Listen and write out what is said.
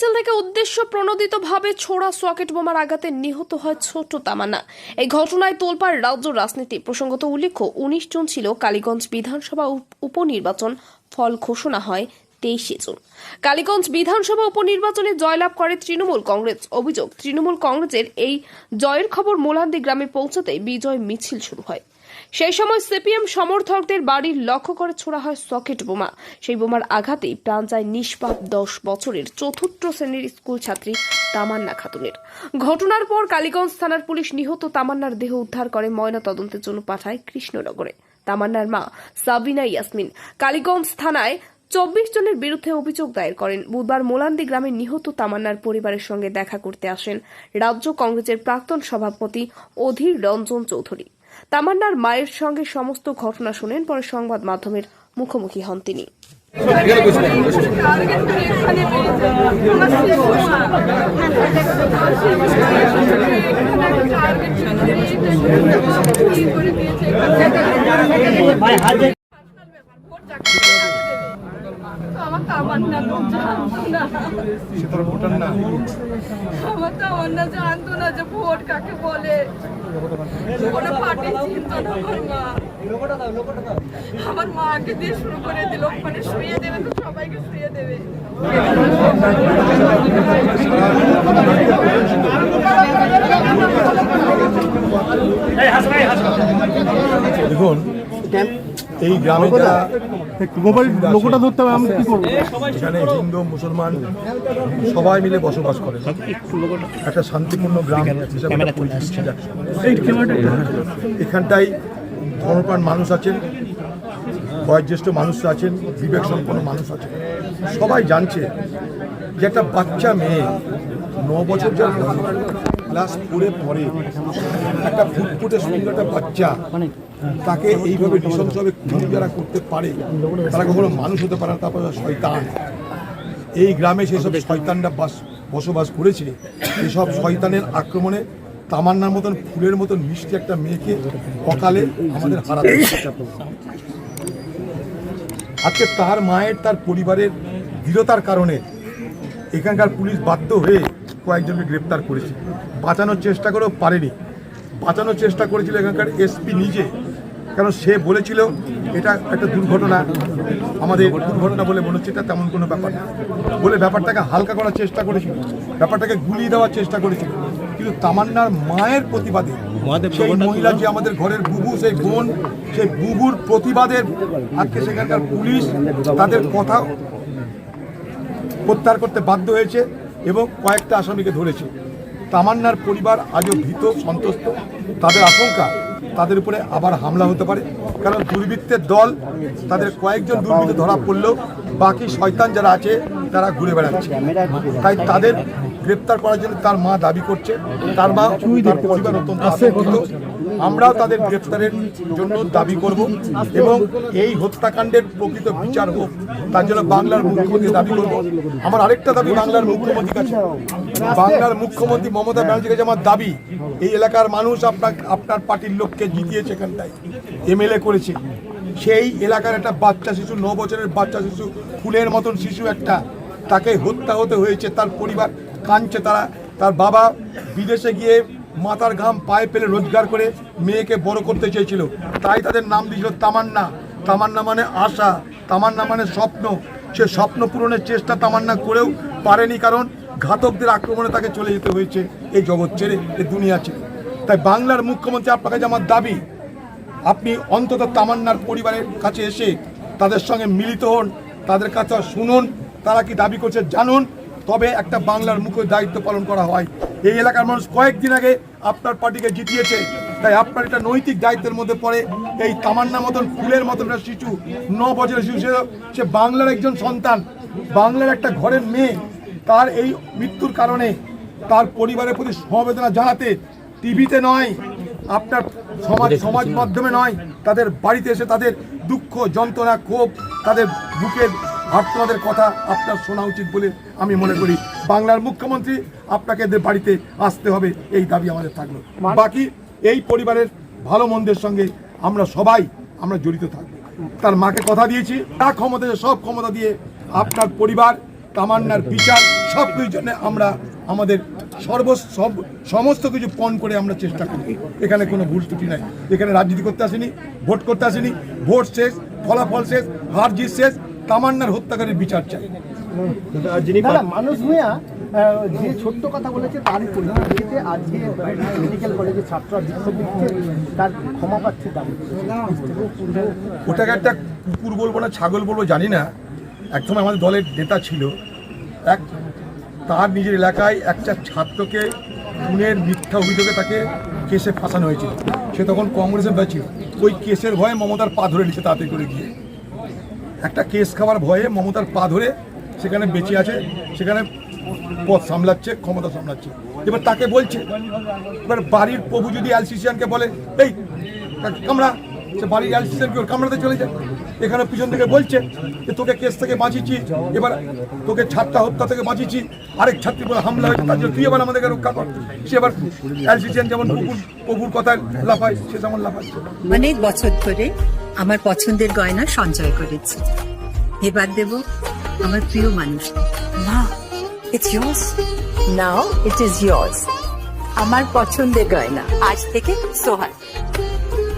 মিছিল থেকে উদ্দেশ্য প্রণোদিতভাবে ছোড়া সকেট বোমার আঘাতে নিহত হয় ছোট্ট তামান্না। এই ঘটনায় তোলপাড় রাজ্য রাজনীতি প্রসঙ্গত উল্লেখ্য, উনিশ জুন ছিল কালীগঞ্জ বিধানসভা উপনির্বাচন, ফল ঘোষণা হয় তেইশে জুন। কালীগঞ্জ বিধানসভা উপনির্বাচনে জয়লাভ করে তৃণমূল কংগ্রেস। অভিযোগ, তৃণমূল কংগ্রেসের এই জয়ের খবর মোলান্দি গ্রামে পৌঁছাতে বিজয় মিছিল শুরু হয়। সেই সময় সিপিএম সমর্থকদের বাড়ির লক্ষ্য করে ছোড়া হয় সকেট বোমা। সেই বোমার আঘাতেই প্রাণ যায় নিষ্পাপ দশ বছরের চতুর্থ শ্রেণির স্কুল ছাত্রী তামান্না খাতুনের। ঘটনার পর কালীগঞ্জ থানার পুলিশ নিহত তামান্নার দেহ উদ্ধার করে ময়না তদন্তের জন্য পাঠায় কৃষ্ণনগরে। তামান্নার মা সাবিনা ইয়াসমিন কালীগঞ্জ থানায় চব্বিশ জনের বিরুদ্ধে অভিযোগ দায়ের করেন। বুধবার মোলান্দি গ্রামে নিহত তামান্নার পরিবারের সঙ্গে দেখা করতে আসেন রাজ্য কংগ্রেসের প্রাক্তন সভাপতি অধীর রঞ্জন চৌধুরী। তামান্নার মায়ের সঙ্গে সমস্ত ঘটনা শুনেন পরে সংবাদ মাধ্যমের মুখোমুখি হন তিনি করে এখানে মেরেছে আমার শেষ টার্গেট ছিল করে দিয়েছে আমার তামান্না তো জানতো না সে তোর ভোটার না। আমার তামান্না জানতো না যে ভোট কাকে বলে? কোনো পার্টি চিনতো না আমার মা। আমার মাকে দিয়ে শুরু করে দিল মানে শুয়ে দেবে তো সবাইকে শুয়ে দেবে। এই গ্রামে যারা মোবাইল লোকটা ধরতে হবে আমি কি করব? এখানে হিন্দু মুসলমান সবাই মিলে বসবাস করে। একটা শান্তিপূর্ণ গ্রাম হিসাবে একটা এখানটায় ধর্মপ্রাণ মানুষ আছেন বয়োজ্যেষ্ঠ মানুষ আছেন বিবেক সম্পন্ন মানুষ আছেন। সবাই জানছে যে একটা বাচ্চা মেয়ে ন বছর যার ক্লাস ফোরে পড়ে একটা ফুটফুটে সুন্দর একটা বাচ্চা, তাকে এইভাবে নৃশংসভাবে খুন যারা করতে পারে, তারা কখনো মানুষ হতে পারে না, তারপর শয়তান। এই গ্রামে সেসব শয়তানরা বাস, বসবাস করেছে, এসব শয়তানের আক্রমণে তামান্নার মতন, ফুলের মতন মিষ্টি একটা মেয়েকে অকালে আমাদের হারাতে আজকে তার মায়ের, তার পরিবারের দৃঢ়তার কারণে এখানকার পুলিশ বাধ্য হয়ে কয়েকজনকে গ্রেপ্তার করেছে। বাঁচানোর চেষ্টা করেও পারেনি। বাঁচানোর চেষ্টা করেছিল এখানকার এসপি নিজে। কারণ সে বলেছিল এটা একটা দুর্ঘটনা। আমাদের দুর্ঘটনা বলে মনে হচ্ছে এটা তেমন কোনো ব্যাপার না। বলে ব্যাপারটাকে হালকা করার চেষ্টা করেছিল। ব্যাপারটাকে গুলিয়ে দেওয়ার চেষ্টা করেছিল। কিন্তু তামান্নার মায়ের প্রতিবাদে সেই মহিলা যে আমাদের ঘরের বুবু সেই বোন সেই বুবুর প্রতিবাদের আজকে সেখানকার পুলিশ তাদের কথা প্রত্যাহার করতে বাধ্য হয়েছে। এবং কয়েকটা আসামিকে ধরেছে। তামান্নার পরিবার আজও ভীত সন্তুষ্ট তাদের আশঙ্কা, তাদের উপরে আবার হামলা হতে পারে। কারণ দুর্বৃত্তের দল, তাদের কয়েকজন দুর্বৃত্ত ধরা পড়লেও বাকি শয়তান যারা আছে তারা ঘুরে বেড়াচ্ছে। তাই তাদের গ্রেপ্তার করার জন্য তার মা দাবি করছে। তার মা পরিবার অত্যন্ত আতঙ্কিত আমরাও তাদের গ্রেপ্তারের জন্য দাবি করব এবং এই হত্যাকাণ্ডের প্রকৃত বিচার হোক, তার জন্য বাংলার মুখ্যমন্ত্রী দাবি করব। আমার আরেকটা দাবি বাংলার মুখ্যমন্ত্রীর কাছে। বাংলার মুখ্যমন্ত্রী মমতা ব্যানার্জির কাছে আমার দাবি, এই এলাকার মানুষ আপনার আপনার পার্টির লোককে জিতিয়েছে এখানটায়। এমএলএ করেছে। সেই এলাকার একটা বাচ্চা শিশু ন বছরের বাচ্চা শিশু, ফুলের মতন শিশু একটা তাকে হত্যা হতে হয়েছে, তার পরিবার কাঁদছে, তারা, তার বাবা বিদেশে গিয়ে মাথার ঘাম পায়ে পেলে রোজগার করে মেয়েকে বড় করতে চেয়েছিল। তাই তাদের নাম দিয়েছিল তামান্না। তামান্না মানে আশা, তামান্না মানে স্বপ্ন। সে স্বপ্ন পূরণের চেষ্টা তামান্না করেও পারেনি কারণ ঘাতকদের আক্রমণে তাকে চলে যেতে হয়েছে এই জগৎ ছেড়ে, এই দুনিয়া ছেড়ে। তাই বাংলার মুখ্যমন্ত্রী আপনার কাছে আমার দাবি, আপনি অন্তত তামান্নার পরিবারের কাছে এসে তাদের সঙ্গে মিলিত হন, তাদের কাছে শুনুন তারা কি দাবি করছে জানুন। তবে একটা বাংলার মুখ্য দায়িত্ব পালন করা হয়। এই এলাকার মানুষ কয়েকদিন আগে আপনার পার্টিকে জিতিয়েছে। তাই আপনার একটা নৈতিক দায়িত্বের মধ্যে পড়ে। এই তামান্না মতন ফুলের মতন একটা শিশু ন বছরের শিশু সে বাংলার একজন সন্তান। বাংলার একটা ঘরের মেয়ে। তার এই মৃত্যুর কারণে তার পরিবারের প্রতি সমবেদনা জানাতে টিভিতে নয় আপনার সমাজ সমাজ মাধ্যমে নয় তাদের বাড়িতে এসে তাদের দুঃখ যন্ত্রণা ক্ষোভ তাদের বুকের আত্মনাদের কথা আপনার শোনা উচিত বলে আমি মনে করি। বাংলার মুখ্যমন্ত্রী আপনাকে এদের বাড়িতে আসতে হবে এই দাবি আমাদের থাকল। বাকি এই পরিবারের ভালো মন্দের সঙ্গে আমরা সবাই আমরা জড়িত থাকব। তার মাকে কথা দিয়েছি তা ক্ষমতা সব ক্ষমতা দিয়ে আপনার পরিবার তামান্নার বিচার সব কিছুর জন্য আমরা আমাদের সর্ব সব সমস্ত কিছু পণ করে আমরা চেষ্টা করি। এখানে কোনো ভুল ত্রুটি নাই। এখানে রাজনীতি করতে আসেনি ভোট করতে আসেনি ভোট শেষ ফলাফল শেষ হার জিত শেষ তামান্নার হত্যাকারীর বিচার চাই। মানুষ আহ, যে ছোট্ট কথা বলেছে তারই পরিপ্রেক্ষিতে আজকে মেডিকেল কলেজের ছাত্ররা বিক্ষোভ দিচ্ছে তার ক্ষমা পাচ্ছে ওটাকে একটা কুকুর বলব না ছাগল বলব জানি না। একসময় আমাদের দলের নেতা ছিল। এক তার নিজের এলাকায় একটা ছাত্রকে খুনের মিথ্যা অভিযোগে তাকে কেসে ফাঁসানো হয়েছিল। সে তখন কংগ্রেসের ভয় ছিল। ওই কেসের ভয়ে মমতার পা ধরে নিচ্ছে তাড়াতাড়ি করে গিয়ে। একটা কেস খাওয়ার ভয়ে মমতার পা ধরে সেখানে বেঁচে আছে, সেখানে পথ সামলাচ্ছে, ক্ষমতা সামলাচ্ছে। এবার তাকে বলছে, এবার বাড়ির প্রভু যদি অ্যালসিসিয়ানকে বলে, এই কামড়া। সে বাড়ির অ্যালসিসিয়ানকে ওর কামড়াতে চলে যায়। এখানে পিছন থেকে বলছে যে তোকে কেস থেকে বাঁচিয়েছি। এবার তোকে ছাত্রা হত্যা থেকে বাঁচিয়েছি। আরেক ছাত্রী বলে হামলা হয়েছে তার জন্য তুই এবার আমাদেরকে রক্ষা কর। সে এবার অ্যালসিসিয়ান যেমন প্রভুর প্রভুর কথায় লাফায় সে তেমন লাফাচ্ছে। অনেক বছর ধরে আমার পছন্দের গয়না সঞ্চয় করেছি। এবার দেব আমার প্রিয় মানুষ। না it's yours. Now it is yours. আমার পছন্দের গয়না। আজ থেকে Sohan